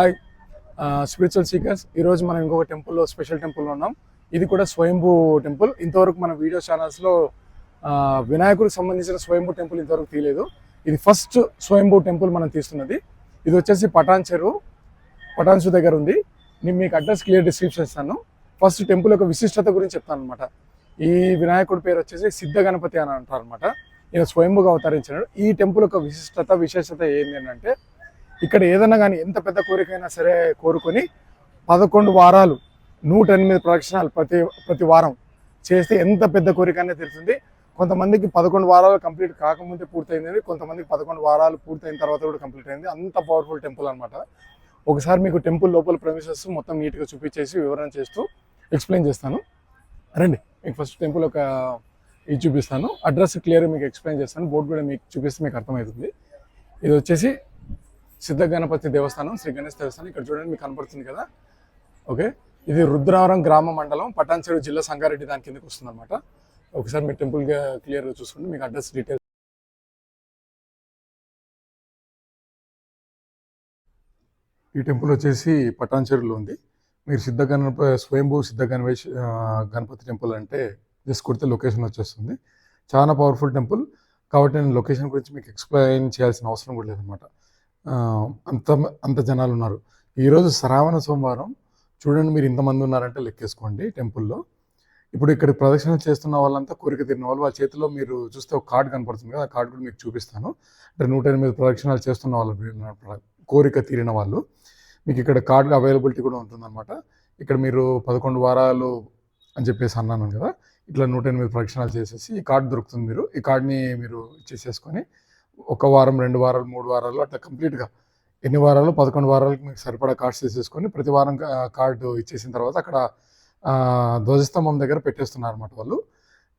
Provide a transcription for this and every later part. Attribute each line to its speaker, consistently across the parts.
Speaker 1: Hi spiritual seekers ఈరోజు మనం ఇంకొక టెంపుల్లో స్పెషల్ టెంపుల్లో ఉన్నాం. ఇది కూడా స్వయంభూ టెంపుల్ ఇంతవరకు మన వీడియో ఛానల్స్లో వినాయకుడికి సంబంధించిన స్వయంభూ టెంపుల్ ఇంతవరకు తీయలేదు. ఇది ఫస్ట్ స్వయంభూ టెంపుల్ మనం తీస్తున్నది. ఇది వచ్చేసి పటాన్ చెరువు పటాన్సు దగ్గర ఉంది. నేను మీకు అడ్రస్ క్లియర్ డిస్క్రిప్షన్ ఇస్తాను. ఫస్ట్ టెంపుల్ యొక్క విశిష్టత గురించి చెప్తాను అనమాట ఈ వినాయకుడి పేరు వచ్చేసి సిద్ధ గణపతి అని అంటారు అనమాట ఈయన స్వయంభూగా అవతరించినాడు ఈ టెంపుల్ యొక్క విశిష్టత విశేషత ఏంటి అంటే ఇక్కడ ఏదైనా కానీ ఎంత పెద్ద కోరికైనా సరే కోరుకొని పదకొండు వారాలు నూట ఎనిమిది ప్రదక్షిణాలు ప్రతి ప్రతి వారం చేస్తే ఎంత పెద్ద కోరికైనా తెలుస్తుంది. కొంతమందికి పదకొండు వారాలు కంప్లీట్ కాకముందే పూర్తయింది. కొంతమందికి పదకొండు వారాలు పూర్తయిన తర్వాత కూడా కంప్లీట్ అయింది. అంత పవర్ఫుల్ టెంపుల్ అనమాట ఒకసారి మీకు టెంపుల్ లోపల ప్రవేశిస్తూ మొత్తం నీట్గా చూపించేసి వివరణ చేస్తూ ఎక్స్ప్లెయిన్ చేస్తాను. రండి మీకు ఫస్ట్ టెంపుల్ ఒక ఇది చూపిస్తాను. అడ్రస్ క్లియర్గా మీకు ఎక్స్ప్లెయిన్ చేస్తాను. బోర్డు కూడా మీకు చూపిస్తే మీకు అర్థమవుతుంది. ఇది వచ్చేసి సిద్ధ గణపతి దేవస్థానం శ్రీ గణేష్ దేవస్థానం ఇక్కడ చూడండి మీకు కనపడుతుంది కదా? ఓకే? ఇది రుద్రవరం గ్రామ మండలం పటాన్చెరు జిల్లా సంగారెడ్డి దాని కిందకి వస్తుంది అనమాట ఒకసారి మీరు టెంపుల్ క్లియర్గా చూసుకోండి మీకు అడ్రస్ డీటెయిల్స్. ఈ టెంపుల్ వచ్చేసి పటాన్చెరులో ఉంది. మీరు సిద్ధ గణప స్వయంభూ సిద్ధ గణేష్ గణపతి టెంపుల్ అంటే జస్ట్ కొడితే లొకేషన్ వచ్చేస్తుంది. చాలా పవర్ఫుల్ టెంపుల్. కాబట్టి నేను లొకేషన్ గురించి మీకు ఎక్స్ప్లెయిన్ చేయాల్సిన అవసరం కూడా లేదనమాట అంత అంత జనాలు ఉన్నారు ఈరోజు శ్రావణ సోమవారం. చూడండి మీరు ఇంతమంది ఉన్నారంటే లెక్కేసుకోండి టెంపుల్లో. ఇప్పుడు ఇక్కడ ప్రదక్షిణ చేస్తున్న వాళ్ళంతా కోరిక తీరిన వాళ్ళు. వాళ్ళ చేతిలో మీరు చూస్తే ఒక కార్డు కనపడుతుంది కదా ఆ కార్డు కూడా మీకు చూపిస్తాను. అంటే నూట ఎనిమిది ప్రదక్షిణాలు చేస్తున్న వాళ్ళు కోరిక తీరిన వాళ్ళు. మీకు ఇక్కడ కార్డు అవైలబిలిటీ కూడా ఉంటుందన్నమాట. ఇక్కడ మీరు పదకొండు వారాలు అని చెప్పేసి అన్నాను కదా ఇట్లా నూట ఎనిమిది ప్రదక్షిణాలు చేసేసి ఈ కార్డు దొరుకుతుంది మీరు. ఈ కార్డుని మీరు ఇచ్చేసేసుకొని ఒక వారం రెండు వారాలు మూడు వారాలు అట్లా కంప్లీట్గా. ఎన్ని వారాలు? పదకొండు వారాలకు మీకు సరిపడా కార్డ్స్ తీసేసుకొని ప్రతి వారం కార్డు ఇచ్చేసిన తర్వాత అక్కడ ధ్వజస్తంభం దగ్గర పెట్టేస్తున్నారు అనమాట వాళ్ళు.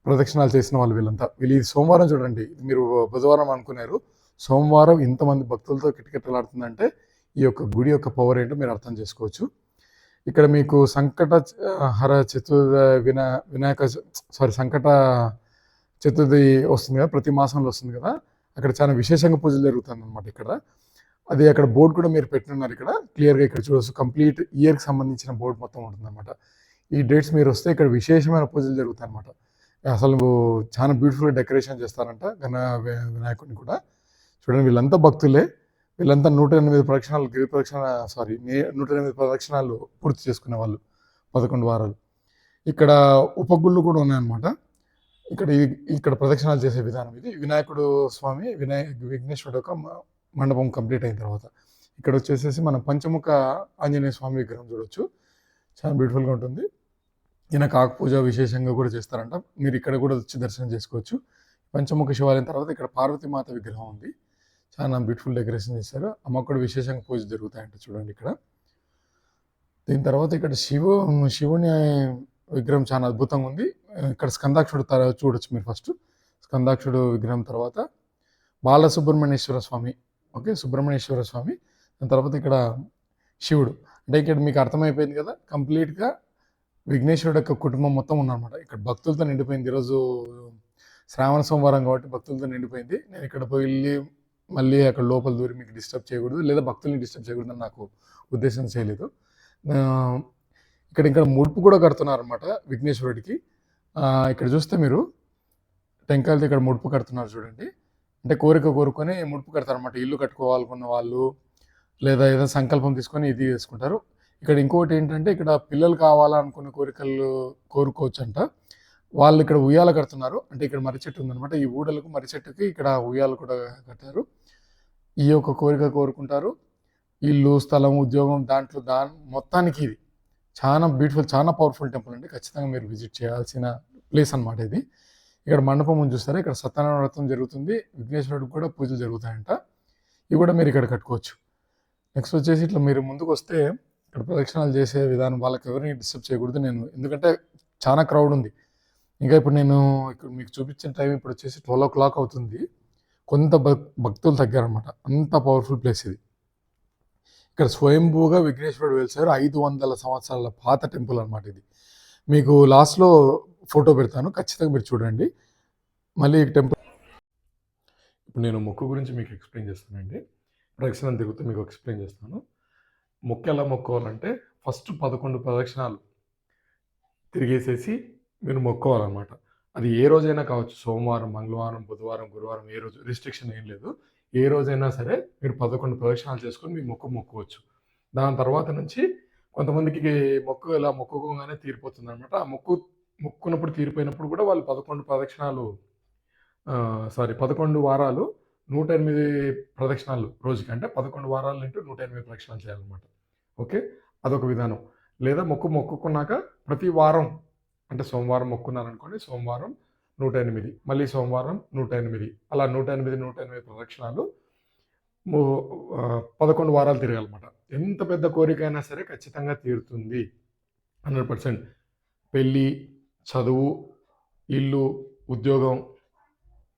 Speaker 1: ప్రదక్షిణాలు చేసిన వాళ్ళు వీళ్ళంతా. వీళ్ళు ఇది సోమవారం చూడండి ఇది మీరు బుధవారం అనుకున్నారు. సోమవారం ఇంతమంది భక్తులతో కిటకిటలాడుతుందంటే ఈ యొక్క గుడి యొక్క పవర్ ఏంటో మీరు అర్థం చేసుకోవచ్చు. ఇక్కడ మీకు సంకట హర చతుర్థ వినా వినాయక సారీ సంకట చతుర్థి వస్తుంది కదా ప్రతి మాసంలో వస్తుంది కదా. అక్కడ చాలా విశేషంగా పూజలు జరుగుతుంది అనమాట ఇక్కడ. అది అక్కడ బోర్డు కూడా మీరు పెట్టినారు ఇక్కడ. క్లియర్గా ఇక్కడ చూడవచ్చు కంప్లీట్ ఇయర్కి సంబంధించిన బోర్డు మొత్తం ఉంటుందన్నమాట. ఈ డేట్స్ మీరు వస్తే ఇక్కడ విశేషమైన పూజలు జరుగుతాయి అనమాట అసలు చాలా బ్యూటిఫుల్గా డెకరేషన్ చేస్తారంట గణ వినాయకుడిని కూడా. చూడండి వీళ్ళంతా భక్తులే. వీళ్ళంతా నూట ఎనిమిది ప్రదక్షిణాలు గిరి ప్రదక్షిణ సారీ నూట ఎనిమిది ప్రదక్షిణాలు పూర్తి చేసుకునే వాళ్ళు పదకొండు వారాలు. ఇక్కడ ఉపగుళ్ళు కూడా ఉన్నాయన్నమాట. ఇక్కడ ఇక్కడ ప్రదక్షిణాలు చేసే విధానం ఇది. వినాయకుడు స్వామి వినాయ విఘ్నేశ్వరుడు యొక్క మండపం కంప్లీట్ అయిన తర్వాత ఇక్కడ వచ్చేసేసి మనం పంచముఖ ఆంజనేయ స్వామి విగ్రహం చూడొచ్చు. చాలా బ్యూటిఫుల్గా ఉంటుంది. ఈయన కాకు పూజ విశేషంగా కూడా చేస్తారంట. మీరు ఇక్కడ కూడా వచ్చి దర్శనం చేసుకోవచ్చు. పంచముఖ శివాలయం తర్వాత ఇక్కడ పార్వతీమాత విగ్రహం ఉంది. చాలా బ్యూటిఫుల్ డెకరేషన్ చేశారు. అమ్మ కూడా విశేషంగా పూజ జరుగుతాయంట చూడండి ఇక్కడ. దీని తర్వాత ఇక్కడ శివ శివుని విగ్రహం చాలా అద్భుతంగా ఉంది. ఇక్కడ స్కందాక్షుడు చూడొచ్చు మీరు ఫస్ట్. స్కందాక్షుడు విగ్రహం తర్వాత బాలసుబ్రహ్మణ్యేశ్వర స్వామి. ఓకే సుబ్రహ్మణ్యేశ్వర స్వామి. దాని తర్వాత ఇక్కడ శివుడు. అంటే ఇక్కడ మీకు అర్థమైపోయింది కదా కంప్లీట్గా విఘ్నేశ్వరుడు యొక్క కుటుంబం మొత్తం ఉన్నమాట ఇక్కడ భక్తులతో నిండిపోయింది. ఈరోజు శ్రావణ సోమవారం కాబట్టి భక్తులతో నిండిపోయింది. నేను ఇక్కడ పోయి వెళ్ళి మళ్ళీ అక్కడ లోపల దూరి మీకు డిస్టర్బ్ చేయకూడదు. లేదా భక్తుల్ని డిస్టర్బ్ చేయకూడదు నాకు ఉద్దేశం చేయలేదు. ఇక్కడ ఇక్కడ ముడుపు కూడా కడుతున్నారు అనమాట విఘ్నేశ్వరుడికి ఇక్కడ చూస్తే మీరు టెంకాయలతో ఇక్కడ ముడుపు కడుతున్నారు చూడండి. అంటే కోరిక కోరుకొని ముడుపు కడతారు అనమాట ఇల్లు కట్టుకోవాలనుకున్న వాళ్ళు లేదా ఏదో సంకల్పం తీసుకొని ఇది చేసుకుంటారు. ఇక్కడ ఇంకోటి ఏంటంటే ఇక్కడ పిల్లలు కావాలనుకున్న కోరికలు కోరుకోవచ్చు అంట వాళ్ళు ఇక్కడ ఉయ్యాల కడుతున్నారు. అంటే ఇక్కడ మర్రి చెట్టు ఉందన్నమాట. ఈ ఊడలకు మర్రి చెట్టుకి ఇక్కడ ఉయ్యాలు కూడా కట్టారు. ఈ యొక్క కోరిక కోరుకుంటారు. ఇల్లు స్థలం ఉద్యోగం దాంట్లో దాని మొత్తానికి ఇది. చాలా బ్యూటిఫుల్ చాలా పవర్ఫుల్ టెంపుల్ అండి. ఖచ్చితంగా మీరు విజిట్ చేయాల్సిన ప్లేస్ అన్నమాట ఇది. ఇక్కడ మండపం చూస్తారా? ఇక్కడ సత్యనారాయణ వ్రతం జరుగుతుంది. విఘ్నేశ్వరుడికి కూడా పూజలు జరుగుతాయంట. ఇవి కూడా మీరు ఇక్కడ కట్టుకోవచ్చు. నెక్స్ట్ వచ్చేసి ఇట్లా మీరు ముందుకు వస్తే ఇక్కడ ప్రదక్షిణాలు చేసే విధానం వాళ్ళకి ఎవరిని డిస్టర్బ్ చేయకూడదు. నేను ఎందుకంటే చాలా క్రౌడ్ ఉంది. ఇంకా ఇప్పుడు నేను ఇక్కడ మీకు చూపించిన టైం ఇప్పుడు వచ్చేసి ట్వెల్వ్ ఓ క్లాక్ అవుతుంది. కొంత భక్ భక్తులు తగ్గారనమాట అంత పవర్ఫుల్ ప్లేస్ ఇది. ఇక్కడ స్వయంభూగా విఘ్నేశ్వరుడు వెలిసారు ఐదు వందల సంవత్సరాల పాత టెంపుల్ అనమాట ఇది. మీకు లాస్ట్లో ఫోటో పెడతాను ఖచ్చితంగా మీరు చూడండి. మళ్ళీ ఈ టెంపుల్ ఇప్పుడు నేను మొక్కు గురించి మీకు ఎక్స్ప్లెయిన్ చేస్తానండి. ప్రదక్షిణం తిరుగుతూ మీకు ఎక్స్ప్లెయిన్ చేస్తాను. మొక్క ఎలా మొక్కోవాలంటే ఫస్ట్ పదకొండు ప్రదక్షిణాలు తిరిగేసేసి మీరు మొక్కోవాలన్నమాట. అది ఏ రోజైనా కావచ్చు సోమవారం మంగళవారం బుధవారం గురువారం ఏ రోజు రిస్ట్రిక్షన్ ఏం లేదు. ఏ రోజైనా సరే మీరు పదకొండు ప్రదక్షిణాలు చేసుకొని మీ మొక్కు మొక్కవచ్చు. దాని తర్వాత నుంచి కొంతమందికి మొక్కు ఇలా మొక్కుకోగానే తీరిపోతుంది అనమాట ఆ మొక్కు మొక్కున్నప్పుడు తీరిపోయినప్పుడు కూడా వాళ్ళు పదకొండు ప్రదక్షిణాలు సారీ పదకొండు వారాలు నూట ఎనిమిది ప్రదక్షిణాలు రోజుకి. అంటే పదకొండు వారాలు ఇంటూ నూట ఎనిమిది ప్రదక్షిణాలు చేయాలన్నమాట. ఓకే? అదొక విధానం. లేదా మొక్కు మొక్కుకున్నాక ప్రతి వారం అంటే సోమవారం మొక్కున్నారనుకోండి సోమవారం నూట ఎనిమిది మళ్ళీ సోమవారం నూట ఎనిమిది అలా నూట ఎనిమిది నూట ఎనిమిది ప్రదక్షిణాలు పదకొండు వారాలు తిరగాలన్నమాట. ఎంత పెద్ద కోరిక అయినా సరే ఖచ్చితంగా తీరుతుంది. Hundred percent. పెళ్ళి చదువు ఇల్లు ఉద్యోగం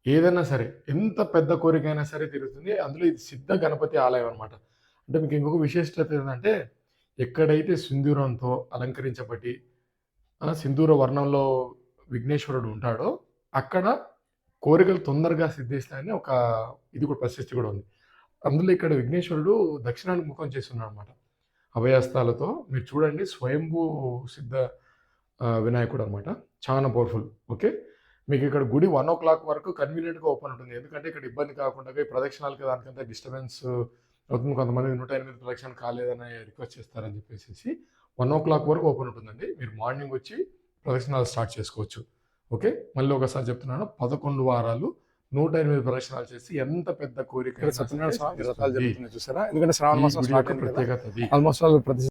Speaker 1: ఏదైనా సరే ఎంత పెద్ద కోరిక అయినా సరే తీరుతుంది. అందులో ఇది సిద్ధ గణపతి ఆలయం అనమాట అంటే మీకు ఇంకొక విశిష్టత ఏంటంటే ఎక్కడైతే సింధూరంతో అలంకరించబడి సింధూర వర్ణంలో విఘ్నేశ్వరుడు ఉంటాడో. అక్కడ కోరికలు తొందరగా సిద్ధిస్తాయని ఒక ఇది కూడా ప్రశస్తి కూడా ఉంది. అందులో ఇక్కడ విఘ్నేశ్వరుడు దక్షిణానికి ముఖం చేస్తున్నాడు అనమాట అభయస్తాలతో మీరు చూడండి స్వయంభూ సిద్ధ వినాయకుడు అనమాట చాలా పవర్ఫుల్ ఓకే? మీకు ఇక్కడ గుడి వన్ ఓ క్లాక్ వరకు కన్వీనియంట్గా ఓపెన్ ఉంటుంది. ఎందుకంటే ఇక్కడ ఇబ్బంది కాకుండా ప్రదక్షిణాలకి దానికంతా డిస్టర్బెన్స్ అవుతుంది. కొంతమంది నూట ఎనిమిది ప్రదక్షిణ కాలేదని రిక్వెస్ట్ చేస్తారని చెప్పేసి వన్ ఓ క్లాక్ వరకు ఓపెన్ ఉంటుందండి. మీరు మార్నింగ్ వచ్చి ప్రదక్షిణాలు స్టార్ట్ చేసుకోవచ్చు. ఓకే? మళ్ళీ ఒకసారి చెప్తున్నాను పదకొండు వారాలు నూట ఎనిమిది ప్రదక్షిణాలు చేసి ఎంత పెద్ద కోరిక
Speaker 2: సత్యనారాయణ స్వామి చూసారా? ఎందుకంటే శ్రావణ మాసం
Speaker 1: ప్రత్యేకత
Speaker 2: ఆల్మోస్ట్ ప్రతి